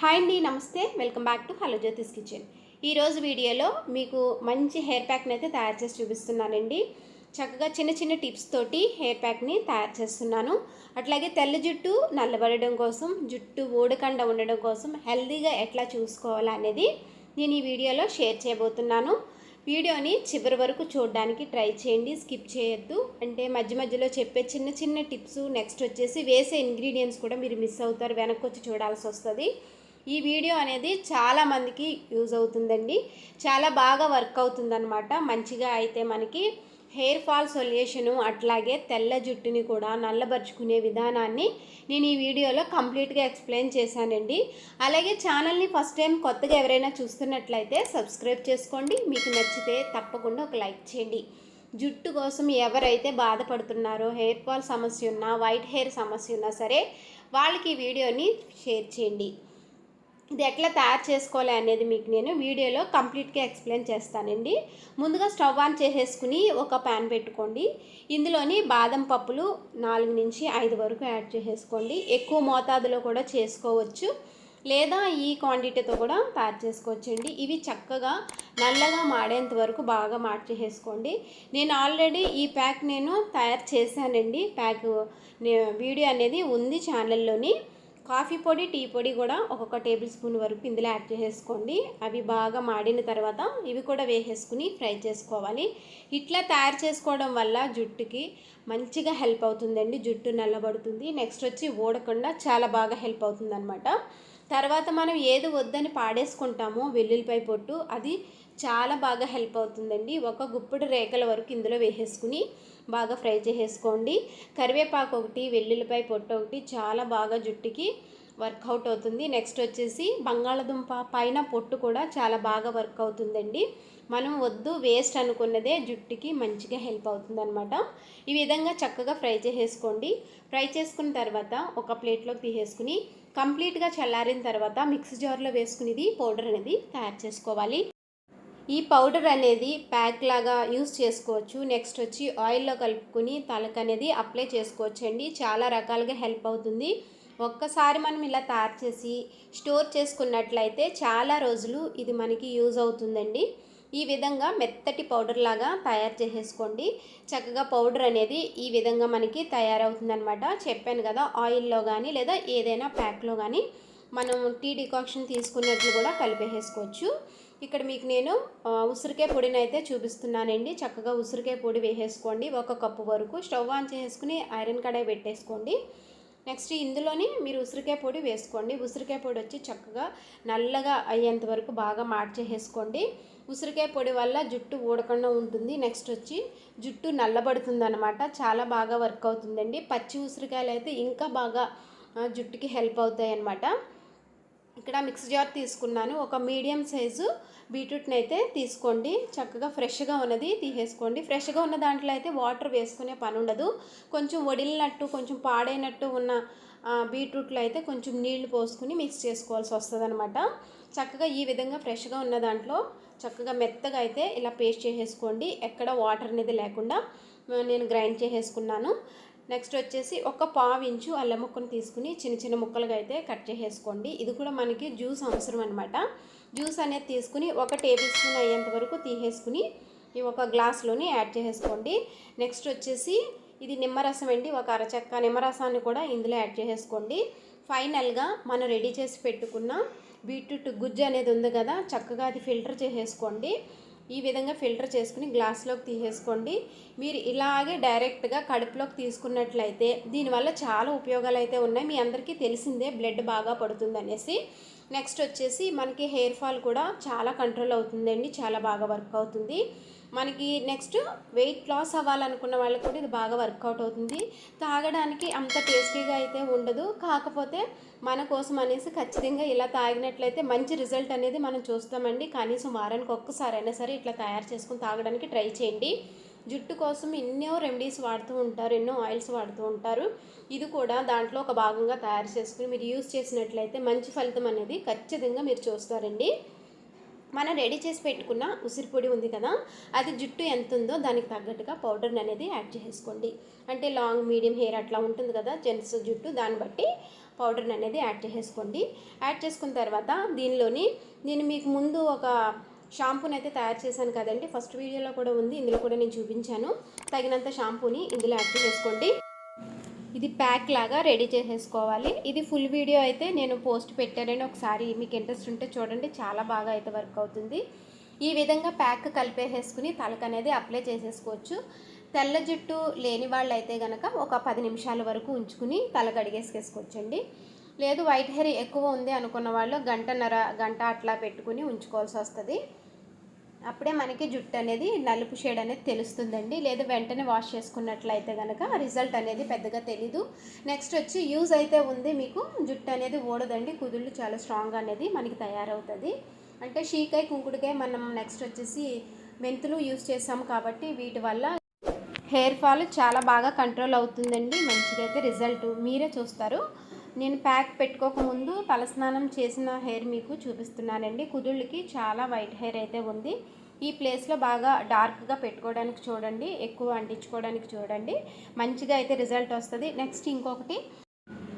Hi అండి నమస్తే. Welcome back to hello Jyothi's kitchen. ఈరోజు వీడియోలో మీకు మంచి హెయిర్ ప్యాక్ని అయితే తయారు చేసి చూపిస్తున్నానండి. చక్కగా చిన్న చిన్న టిప్స్ తోటి హెయిర్ ప్యాక్ని తయారు చేస్తున్నాను. అట్లాగే తెల్ల జుట్టు నల్లబడడం కోసం జుట్టు ఓడకండ ఉండడం కోసం హెల్తీగా ఎట్లా చూసుకోవాలనేది నేను ఈ వీడియోలో షేర్ చేయబోతున్నాను. వీడియోని చివరి వరకు చూడడానికి ట్రై చేయండి స్కిప్ చేయొద్దు. అంటే మధ్య మధ్యలో చెప్పే చిన్న చిన్న టిప్స్ నెక్స్ట్ వచ్చేసి వేసే ఇంగ్రీడియంట్స్ కూడా మీరు మిస్ అవుతారు వెనక్కి వచ్చి చూడాల్సి వస్తుంది. ఈ వీడియో అనేది చాలామందికి యూజ్ అవుతుందండి. చాలా బాగా వర్క్ అవుతుందన్నమాట. మంచిగా అయితే మనకి హెయిర్ ఫాల్ సొల్యూషను అట్లాగే తెల్ల జుట్టుని కూడా నల్లబరుచుకునే విధానాన్ని నేను ఈ వీడియోలో కంప్లీట్గా ఎక్స్ప్లెయిన్ చేశానండి. అలాగే ఛానల్ని ఫస్ట్ టైం కొత్తగా ఎవరైనా చూస్తున్నట్లయితే సబ్స్క్రైబ్ చేసుకోండి. మీకు నచ్చితే తప్పకుండా ఒక లైక్ చేయండి. జుట్టు కోసం ఎవరైతే బాధపడుతున్నారో హెయిర్ ఫాల్ సమస్య ఉన్నా వైట్ హెయిర్ సమస్య ఉన్నా సరే వాళ్ళకి ఈ వీడియోని షేర్ చేయండి. ఇది ఎట్లా తయారు చేసుకోవాలి అనేది మీకు నేను వీడియోలో కంప్లీట్గా ఎక్స్ప్లెయిన్ చేస్తానండి. ముందుగా స్టవ్ ఆన్ చేసేసుకుని ఒక ప్యాన్ పెట్టుకోండి. ఇందులోని బాదం పప్పులు నాలుగు నుంచి ఐదు వరకు యాడ్ చేసేసుకోండి. ఎక్కువ మోతాదులో కూడా చేసుకోవచ్చు. లేదా ఈ క్వాంటిటీతో కూడా తయారు చేసుకోవచ్చండి. ఇవి చక్కగా నల్లగా మాడేంత వరకు బాగా మార్చేసేసుకోండి. నేను ఆల్రెడీ ఈ ప్యాక్ నేను తయారు చేశానండి. ప్యాక్ వీడియో అనేది ఉంది ఛానల్లోని. కాఫీ పొడి టీ పొడి కూడా ఒక్కొక్క టేబుల్ స్పూన్ వరకు ఇందులో యాడ్ చేసేసుకోండి. అవి బాగా మాడిన తర్వాత ఇవి కూడా వేసేసుకుని ఫ్రై చేసుకోవాలి. ఇట్లా తయారు చేసుకోవడం వల్ల జుట్టుకి మంచిగా హెల్ప్ అవుతుందండి. జుట్టు నల్లబడుతుంది. నెక్స్ట్ వచ్చి ఊడకుండా చాలా బాగా హెల్ప్ అవుతుందనమాట తర్వాత మనం ఏది వద్దని పాడేసుకుంటామో వెల్లుల్లిపాయ పొట్టు అది చాలా బాగా హెల్ప్ అవుతుందండి. ఒక గుప్పుడు రేఖల వరకు ఇందులో వేసేసుకుని బాగా ఫ్రై చేసేసుకోండి. కరివేపాకు ఒకటి వెల్లుల్లిపాయ పొట్టు ఒకటి చాలా బాగా జుట్టుకి వర్కౌట్ అవుతుంది. నెక్స్ట్ వచ్చేసి బంగాళదుంప పైన పొట్టు కూడా చాలా బాగా వర్క్ అవుతుందండి. మనం వద్దు వేస్ట్ అనుకున్నదే జుట్టుకి మంచిగా హెల్ప్ అవుతుంది అనమాట ఈ విధంగా చక్కగా ఫ్రై చేసేసుకోండి. ఫ్రై చేసుకున్న తర్వాత ఒక ప్లేట్లోకి తీసేసుకుని కంప్లీట్గా చల్లారిన తర్వాత మిక్సీ జార్లో వేసుకునేది పౌడర్ అనేది తయారు చేసుకోవాలి. ఈ పౌడర్ అనేది ప్యాక్ లాగా యూస్ చేసుకోవచ్చు. నెక్స్ట్ వచ్చి ఆయిల్లో కలుపుకొని తలకు అనేది అప్లై చేసుకోవచ్చు అండి చాలా రకాలుగా హెల్ప్ అవుతుంది. ఒక్కసారి మనం ఇలా తయారు చేసి స్టోర్ చేసుకున్నట్లయితే చాలా రోజులు ఇది మనకి యూజ్ అవుతుందండి. ఈ విధంగా మెత్తటి పౌడర్ లాగా తయారు చేసేసుకోండి. చక్కగా పౌడర్ అనేది ఈ విధంగా మనకి తయారవుతుందనమాట చెప్పాను కదా ఆయిల్లో కానీ లేదా ఏదైనా ప్యాక్లో కానీ మనం టీ డికాక్షన్ తీసుకున్నట్లు కూడా కలిపేసేసుకోవచ్చు. ఇక్కడ మీకు నేను ఉసిరికాయ పొడిని అయితే చూపిస్తున్నానండి. చక్కగా ఉసిరికాయ పొడి వేసేసుకోండి. ఒక కప్పు వరకు. స్టవ్ ఆన్ చేసుకుని ఐరన్ కడాయి పెట్టేసుకోండి. నెక్స్ట్ ఇందులోని మీరు ఉసిరికాయ పొడి వేసుకోండి. ఉసిరికాయ పొడి వచ్చి చక్కగా నల్లగా అయ్యేంత వరకు బాగా మార్చేసేసుకోండి ఉసిరికాయ పొడి వల్ల జుట్టు ఊడకుండా ఉంటుంది. నెక్స్ట్ వచ్చి జుట్టు నల్లబడుతుంది అనమాట చాలా బాగా వర్క్ అవుతుందండి. పచ్చి ఉసిరికాయలు అయితే ఇంకా బాగా జుట్టుకి హెల్ప్ అవుతాయి అన్నమాట ఇక్కడ మిక్స్ జార్ తీసుకున్నాను. ఒక మీడియం సైజు బీట్రూట్ని అయితే తీసుకోండి. చక్కగా ఫ్రెష్గా ఉన్నది తీసేసుకోండి. ఫ్రెష్గా ఉన్న దాంట్లో అయితే వాటర్ వేసుకునే పని ఉండదు. కొంచెం వడిలినట్టు కొంచెం పాడైనట్టు ఉన్న బీట్రూట్లో అయితే కొంచెం నీళ్ళు పోసుకుని మిక్స్ చేసుకోవాల్సి వస్తుంది అనమాట చక్కగా ఈ విధంగా ఫ్రెష్గా ఉన్న దాంట్లో చక్కగా మెత్తగా అయితే ఇలా పేస్ట్ చేసేసుకోండి. ఎక్కడ వాటర్ అనేది లేకుండా నేను గ్రైండ్ చేసేసుకున్నాను. నెక్స్ట్ వచ్చేసి ఒక పావు ఇంచు అల్లం ముక్కను తీసుకుని చిన్న చిన్న ముక్కలుగా అయితే కట్ చేసేసుకోండి. ఇది కూడా మనకి జ్యూస్ అవసరం అనమాట జ్యూస్ అనేది తీసుకుని ఒక టేబుల్ స్పూన్ అయ్యేంత వరకు తీసేసుకుని ఈ ఒక గ్లాస్లోని యాడ్ చేసేసుకోండి. నెక్స్ట్ వచ్చేసి ఇది నిమ్మరసం అండి ఒక అరచక్క నిమ్మరసాన్ని కూడా ఇందులో యాడ్ చేసేసుకోండి. ఫైనల్గా మనం రెడీ చేసి పెట్టుకున్న బీట్రూట్ గుజ్జు అనేది ఉంది కదా చక్కగా అది ఫిల్టర్ చేసేసుకోండి. ఈ విధంగా ఫిల్టర్ చేసుకుని గ్లాస్లోకి తీసేసుకోండి. మీరు ఇలాగే డైరెక్ట్గా కడుపులోకి తీసుకున్నట్లయితే దీనివల్ల చాలా ఉపయోగాలు అయితే ఉన్నాయి. మీ అందరికీ తెలిసిందే బ్లడ్ బాగా పడుతుంది అనేసి నెక్స్ట్ వచ్చేసి మనకి హెయిర్ ఫాల్ కూడా చాలా కంట్రోల్ అవుతుందండి. చాలా బాగా వర్క్ అవుతుంది. మనకి నెక్స్ట్ వెయిట్ లాస్ అవ్వాలనుకున్న వాళ్ళకి కూడా ఇది బాగా వర్కౌట్ అవుతుంది. తాగడానికి అంత టేస్టీగా అయితే ఉండదు. కాకపోతే మన కోసం అనేసి ఖచ్చితంగా ఇలా తాగినట్లయితే మంచి రిజల్ట్ అనేది మనం చూస్తామండి. కనీసం వారానికి ఒక్కసారైనా సరే ఇట్లా తయారు చేసుకుని తాగడానికి ట్రై చేయండి. జుట్టు కోసం ఎన్నో రెమెడీస్ వాడుతూ ఉంటారు. ఎన్నో ఆయిల్స్ వాడుతూ ఉంటారు. ఇది కూడా దాంట్లో ఒక భాగంగా తయారు చేసుకుని మీరు యూస్ చేసినట్లయితే మంచి ఫలితం అనేది ఖచ్చితంగా మీరు చూస్తారండి. మనం రెడీ చేసి పెట్టుకున్న ఉసిరి పొడి ఉంది కదా అది జుట్టు ఎంత ఉందో దానికి తగ్గట్టుగా పౌడర్ని అనేది యాడ్ చేసుకోండి. అంటే లాంగ్ మీడియం హెయిర్ అట్లా ఉంటుంది కదా జెంట్స్ జుట్టు దాన్ని బట్టి పౌడర్ని అనేది యాడ్ చేసేసుకోండి యాడ్ చేసుకున్న తర్వాత దీనిలోని నేను మీకు ముందు ఒక షాంపూని అయితే తయారు చేశాను కదండి ఫస్ట్ వీడియోలో కూడా ఉంది ఇందులో కూడా నేను చూపించాను. తగినంత షాంపూని ఇందులో యాడ్ చేసేసుకోండి ఇది ప్యాక్ లాగా రెడీ చేసేసుకోవాలి. ఇది ఫుల్ వీడియో అయితే నేను పోస్ట్ పెట్టానని ఒకసారి మీకు ఇంట్రెస్ట్ ఉంటే చూడండి. చాలా బాగా అయితే వర్క్ అవుతుంది. ఈ విధంగా ప్యాక్ కలిపేసేసుకుని తలకు అనేది అప్లై చేసేసుకోవచ్చు. తెల్ల జుట్టు లేని వాళ్ళు అయితే కనుక ఒక పది నిమిషాల వరకు ఉంచుకుని తల కడిగేసుకేసుకోవచ్చండి లేదు వైట్ హెయిర్ ఎక్కువ ఉంది అనుకున్న వాళ్ళు గంటన్నర గంట అట్లా పెట్టుకుని ఉంచుకోవాల్సి వస్తుంది. అప్పుడే మనకి జుట్టు అనేది నలుపు షేడ్ అనేది తెలుస్తుందండి. లేదా వెంటనే వాష్ చేసుకున్నట్లయితే కనుక రిజల్ట్ అనేది పెద్దగా తెలీదు. నెక్స్ట్ వచ్చి యూజ్ అయితే ఉంది మీకు జుట్టు అనేది ఓడదండి కుదుళ్ళు చాలా స్ట్రాంగ్ అనేది మనకి తయారవుతుంది. అంటే షీకాయ కుంకుడుకాయ మనం నెక్స్ట్ వచ్చేసి మెంతులు యూజ్ చేసాం కాబట్టి వీటి వల్ల హెయిర్ ఫాల్ చాలా బాగా కంట్రోల్ అవుతుందండి. మంచిగా అయితే రిజల్ట్ మీరే చూస్తారు. నేను ప్యాక్ పెట్టుకోకముందు తలస్నానం చేసిన హెయిర్ మీకు చూపిస్తున్నానండి. కుదుళ్ళకి చాలా వైట్ హెయిర్ అయితే ఉంది. ఈ ప్లేస్లో బాగా డార్క్గా పెట్టుకోవడానికి చూడండి ఎక్కువ అంటించుకోవడానికి చూడండి. మంచిగా అయితే రిజల్ట్ వస్తుంది. నెక్స్ట్ ఇంకొకటి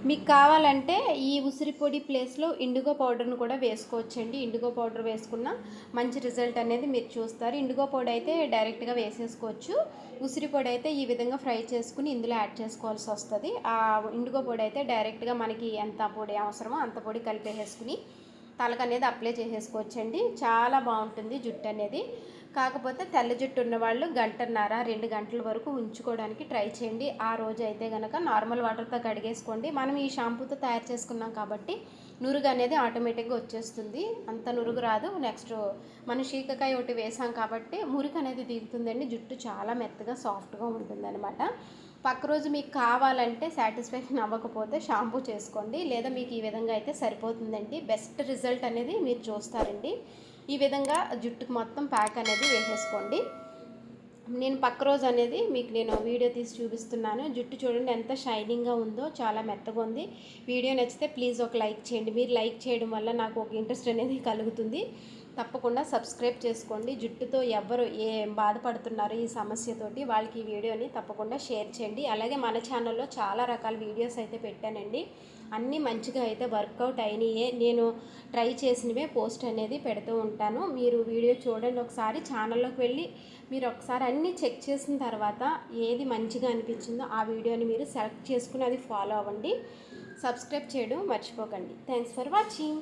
మీకు కావాలంటే ఈ ఉసిరి పొడి ప్లేస్లో ఇండిగో పౌడర్ను కూడా వేసుకోవచ్చండి. ఇండిగో పౌడర్ వేసుకున్న మంచి రిజల్ట్ అనేది మీరు చూస్తారు. ఇండిగో పొడి అయితే డైరెక్ట్గా వేసేసుకోవచ్చు. ఉసిరి పొడి అయితే ఈ విధంగా ఫ్రై చేసుకుని ఇందులో యాడ్ చేసుకోవాల్సి వస్తుంది. ఆ ఇండిగో పొడి అయితే డైరెక్ట్గా మనకి ఎంత పొడి అవసరమో అంత పొడి కలిపేసేసుకుని తలకు అనేది అప్లై చేసేసుకోవచ్చండి. చాలా బాగుంటుంది జుట్టు అనేది. కాకపోతే తెల్ల జుట్టు ఉన్నవాళ్ళు గంటన్నర రెండు గంటల వరకు ఉంచుకోవడానికి ట్రై చేయండి. ఆ రోజు అయితే కనుక నార్మల్ వాటర్తో కడిగేసుకోండి. మనం ఈ షాంపూతో తయారు చేసుకున్నాం కాబట్టి నురుగు అనేది ఆటోమేటిక్గా వచ్చేస్తుంది. అంత నురుగు రాదు. నెక్స్ట్ మనం శీకకాయ ఒకటి వేసాం కాబట్టి మురికి అనేది దిగుతుందండి. జుట్టు చాలా మెత్తగా సాఫ్ట్గా ఉంటుందన్నమాట. పక్క రోజు మీకు కావాలంటే సాటిస్ఫాక్షన్ అవ్వకపోతే షాంపూ చేసుకోండి. లేదా మీకు ఈ విధంగా అయితే సరిపోతుందండి. బెస్ట్ రిజల్ట్ అనేది మీరు చూస్తారండి. ఈ విధంగా జుట్టుకు మొత్తం ప్యాక్ అనేది వేసేసుకోండి. నేను పక్క రోజు అనేది మీకు నేను వీడియో తీసి చూపిస్తున్నాను. జుట్టు చూడండి ఎంత షైనింగ్గా ఉందో చాలా మెత్తగా ఉంది. వీడియో నచ్చితే ప్లీజ్ ఒక లైక్ చేయండి. మీరు లైక్ చేయడం వల్ల నాకు ఒక ఇంట్రెస్ట్ అనేది కలుగుతుంది. తప్పకుండా సబ్స్క్రైబ్ చేసుకోండి. జుట్టుతో ఎవరు ఏ బాధపడుతున్నారు ఈ సమస్యతోటి వాళ్ళకి ఈ వీడియోని తప్పకుండా షేర్ చేయండి. అలాగే మన ఛానల్లో చాలా రకాల వీడియోస్ అయితే పెట్టానండి. అన్నీ మంచిగా అయితే వర్కౌట్ అయినాయే. నేను ట్రై చేసినవే పోస్ట్ అనేది పెడుతూ ఉంటాను. మీరు వీడియో చూడండి. ఒకసారి ఛానల్లోకి వెళ్ళి మీరు ఒకసారి అన్నీ చెక్ చేసిన తర్వాత ఏది మంచిగా అనిపించిందో ఆ వీడియోని మీరు సెలెక్ట్ చేసుకుని అది ఫాలో అవ్వండి. సబ్స్క్రైబ్ చేయడం మర్చిపోకండి. Thanks for watching.